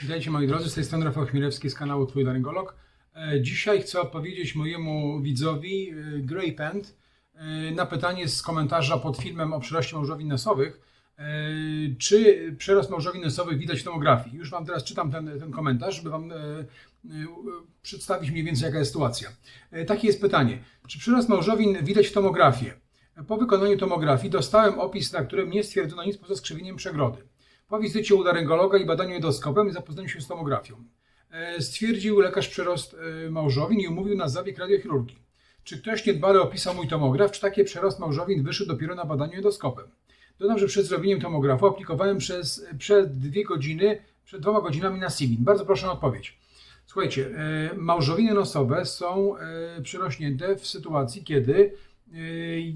Witajcie moi drodzy, z tej strony Rafał Chmielewski z kanału Twój Laryngolog. E, Dzisiaj chcę odpowiedzieć mojemu widzowi e, Grey Pant e, na pytanie z komentarza pod filmem o przyroście małżowin nosowych. Czy przyrost małżowin nosowych widać w tomografii? Już Wam teraz czytam ten, ten komentarz, żeby Wam przedstawić mniej więcej jaka jest sytuacja. Takie jest pytanie. Czy przyrost małżowin widać w tomografii? Po wykonaniu tomografii dostałem opis, na którym nie stwierdzono nic poza skrzywieniem przegrody. Po wizycie u laryngologa i badaniu endoskopem i się z tomografią. E, Stwierdził lekarz przyrost e, małżowin i umówił na zabieg radiochirurgii. Czy ktoś niedbale opisał mój tomograf, czy taki przerost małżowin wyszedł dopiero na badaniu endoskopem? Dodam, że przed zrobieniem tomografu aplikowałem przez, dwie godziny, przed dwoma godzinami na Simin. Bardzo proszę o odpowiedź. Słuchajcie, e, małżowiny nosowe są e, przyrośnięte w sytuacji, kiedy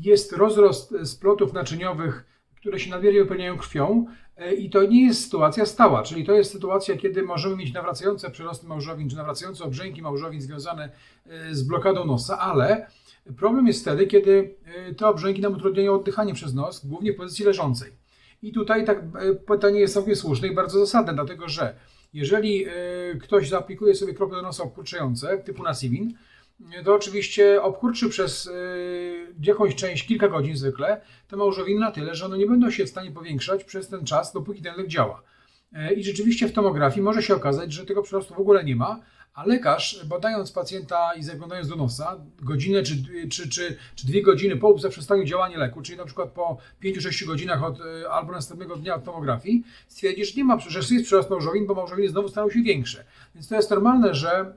jest rozrost splotów naczyniowych, które się nadmiernie wypełniają krwią e, i to nie jest sytuacja stała, czyli to jest sytuacja, kiedy możemy mieć nawracające przyrosty małżowin, czy nawracające obrzęki małżowin związane e, z blokadą nosa, ale problem jest wtedy, kiedy e, te obrzęki nam utrudniają oddychanie przez nos, głównie w pozycji leżącej. I tutaj tak pytanie jest całkiem słuszne i bardzo zasadne, dlatego że jeżeli ktoś zaaplikuje sobie kropkę do nosa obkurczające, typu Nasivin, to oczywiście obkurczy przez y, jakąś część, kilka godzin zwykle, te małżowiny na tyle, że one nie będą się w stanie powiększać przez ten czas, dopóki ten lek działa. E, I rzeczywiście w tomografii może się okazać, że tego przyrostu w ogóle nie ma, a lekarz, badając pacjenta i zaglądając do nosa, godzinę czy, czy, czy, czy dwie godziny po zaprzestaniu działania leku, czyli na przykład po 5-6 godzinach od, e, albo następnego dnia od tomografii, stwierdzi, że nie ma, że jest przyrost małżowin, bo małżowiny znowu staną się większe. Więc to jest normalne, że e,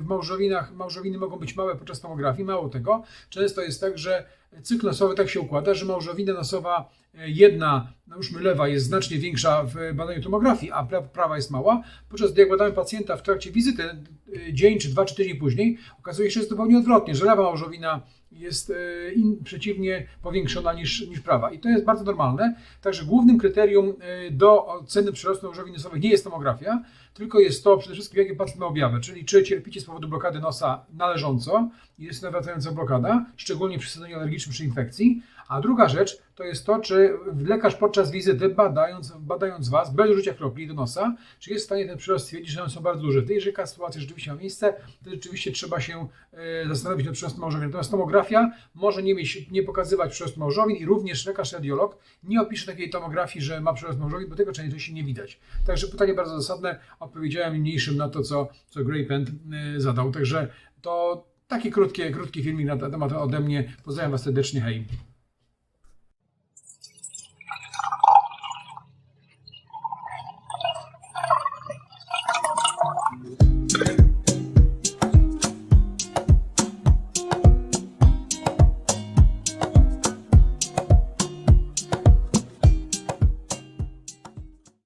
w małżowinach małżowiny mogą być małe podczas tomografii. Mało tego, często jest tak, że cykl nosowy tak się układa, że małżowina nosowa e, jedna, no już lewa jest znacznie większa w badaniu tomografii, a pra- prawa jest mała, podczas gdy jak badamy pacjenta w trakcie wizyty e, dzień czy dwa czy tydzień później, okazuje się, że jest zupełnie odwrotnie, że lewa małżowina jest e, in, przeciwnie powiększona niż, niż prawa. I to jest bardzo normalne. Także głównym kryterium e, do oceny przyrostu małżowin nosowych nie jest tomografia, tylko jest to przede wszystkim, jakie ma objawy, czyli czy cierpicie z powodu blokady nosa należąco, jest nawracająca blokada, szczególnie przy stanie alergicznym czy infekcji. A druga rzecz to jest to, czy lekarz podczas wizyty, badając, badając Was, bez użycia kropli do nosa, czy jest w stanie ten przyrost stwierdzić, że one są bardzo duże. Jeżeli taka sytuacja rzeczywiście ma miejsce, to rzeczywiście trzeba się e, zastanowić nad przyrostem małżowin. Natomiast tomografia może nie, mieć, nie pokazywać przyrostu małżowin i również lekarz radiolog nie opisze takiej tomografii, że ma przyrost małżowin, bo tego często nie widać. Także pytanie bardzo zasadne, odpowiedziałem mniejszym na to, co, co Grey Pant e, zadał. Także to taki krótki, krótki filmik na temat ode mnie. Pozdrawiam Was serdecznie, hej.